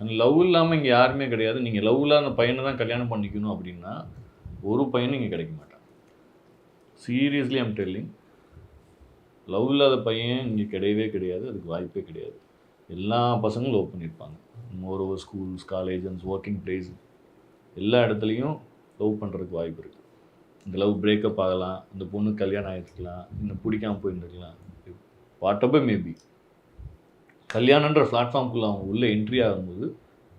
அந்த லவ் இல்லாமல் இங்கே யாருமே கிடையாது. நீங்கள் லவ் இல்லாத பையனை தான் கல்யாணம் பண்ணிக்கணும் அப்படின்னா ஒரு பையனும் இங்கே கிடைக்க மாட்டான். சீரியஸ்லி ஐம் டெல்லிங் லவ் இல்லாத பையன் இங்கே கிடையவே கிடையாது. அதுக்கு வாய்ப்பே கிடையாது. எல்லா பசங்களும் லவ் பண்ணியிருப்பாங்க. More over schools college working place எல்லா இடத்துலையும் லவ் பண்ணுறதுக்கு வாய்ப்பு இருக்குது இந்த லவ் பிரேக்கப் ஆகலாம். இந்த பொண்ணு கல்யாணம் ஆகிருக்கலாம் இன்னும் பிடிக்காமல் போயிருந்துருக்கலாம். வாட்டப்போ மேபி கல்யாணன்ற பிளாட்ஃபார்முக்குள்ளே அவங்க உள்ளே என்ட்ரி ஆகும்போது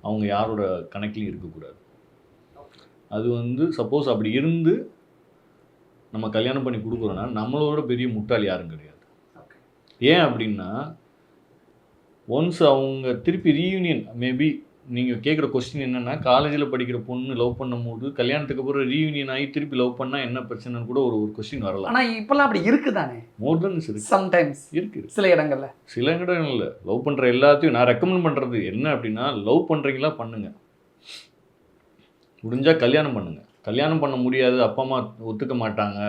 அவங்க யாரோட கணக்குலையும் இருக்கக்கூடாது. அது வந்து சப்போஸ் அப்படி இருந்து நம்ம கல்யாணம் பண்ணி கொடுக்குறோன்னா நம்மளோட பெரிய முட்டாள் யாரும் கிடையாது. ஏன் அப்படின்னா ஒன்ஸ் அவங்க திருப்பி ரீயூனியன் மேபி நீங்கள் கேட்குற கொஸ்டின் என்னென்னா காலேஜில் படிக்கிற பொண்ணு லவ் பண்ணும்போது கல்யாணத்துக்கு அப்புறம் ரீயூனியன் ஆகி திருப்பி லவ் பண்ணால் என்ன பிரச்சனைன்னு கூட ஒரு ஒரு கொஸ்டின் வரலாம். ஆனா இப்பெல்லாம் அப்படி இருக்குதானே? மோர் தென் இருக்கு. சம்டைம்ஸ் இருக்குது சில இடங்கள்ல. சில இடம் இல்லை லவ் பண்ணுற எல்லாத்தையும் நான் ரெக்கமெண்ட் பண்ணுறது என்ன அப்படின்னா லவ் பண்ணுறீங்களா பண்ணுங்க. முடிஞ்சால் கல்யாணம் பண்ணுங்க. கல்யாணம் பண்ண முடியாது அப்பா அம்மா ஒத்துக்க மாட்டாங்க.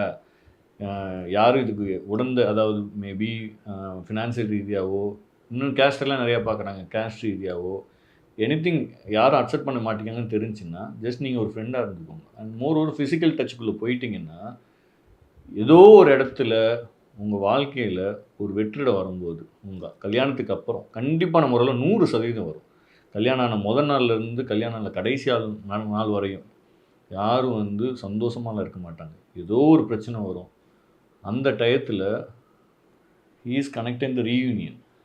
யாரும் இதுக்கு உடந்த அதாவது மேபி ஃபினான்சியல் ரீதியாவோ இன்னும் எல்லாம் நிறையா பார்க்குறாங்க. கேஸ்ட் ரீதியாவோ எனிதிங் யாரும் அக்செப்ட் பண்ண மாட்டீங்கன்னு தெரிஞ்சுன்னா ஜஸ்ட் நீங்கள் ஒரு ஃப்ரெண்டாக இருந்துக்கோங்க. அண்ட் மோர் ஒரு ஃபிசிக்கல் டச்சுக்குள்ளே போயிட்டீங்கன்னா ஏதோ ஒரு இடத்துல உங்கள் வாழ்க்கையில் ஒரு வெற்றிட வரும்போது உங்கள் கல்யாணத்துக்கு அப்புறம் கண்டிப்பான முறையில் நூறு சதவீதம் வரும். கல்யாணம் ஆன முதல் நாள்லேருந்து கல்யாணம் ஆன கடைசி நாள் நாள் நாள் வரையும் யாரும் வந்து சந்தோஷமாலாம் இருக்க மாட்டாங்க. ஏதோ ஒரு பிரச்சனை வரும். அந்த டயத்தில் இஸ் கனெக்டிங் த ரீயூனியன்